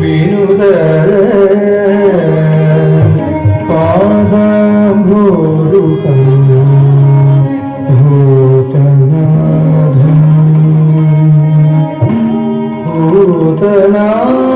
വിനുത പാദഭോരുകം ഭൂതനാഥം ഭൂതനാഥം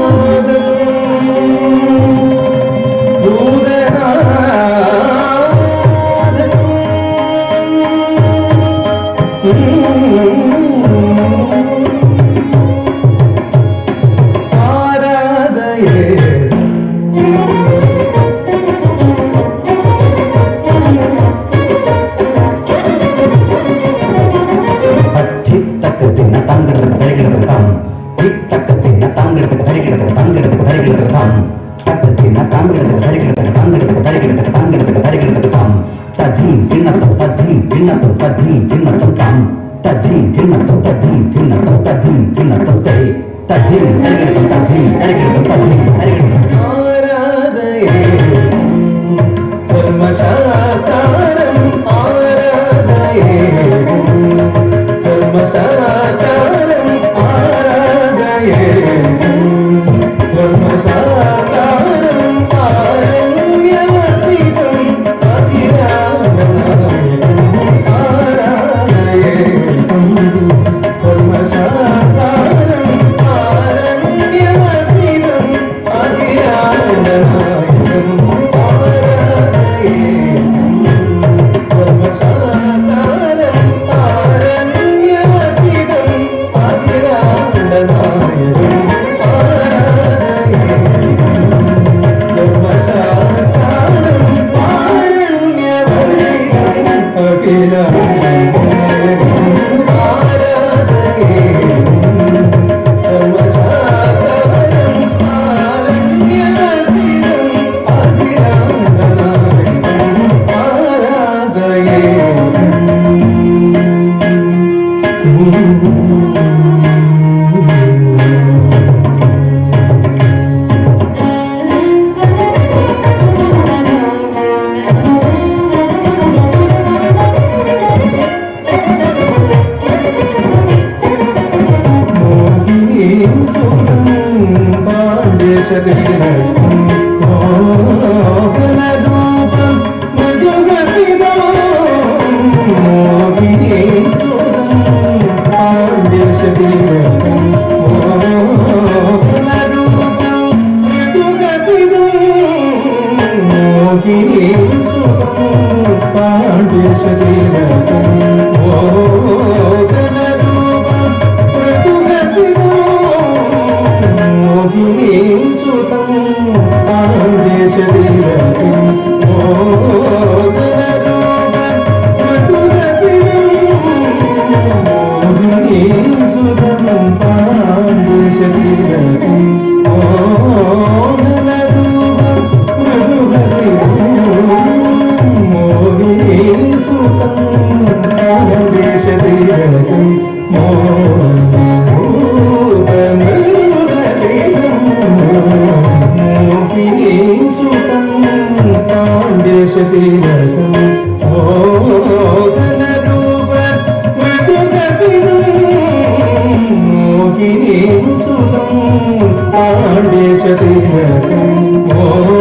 తిన్నతో తద్ది తిన్నతో తం. తద్ది తిన్నతో తద్ది తిన్నతో తద్ది తిన్నతో తై తద్ది తరిగిన తద్ది తరిగిన తద్ది తరిగిన సూతం పాడేశదీనకు మోహనధూపం మృదుగసిదో మోహిని సూతం పాడేశదీనకు మోహనధూపం మృదుగసిదో మోహిని సూతం മോഹനരൂപ മൃദുഗസിതം മോഹിനി സുതം പാണ്ഡ്യശതിലകം മോദ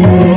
you.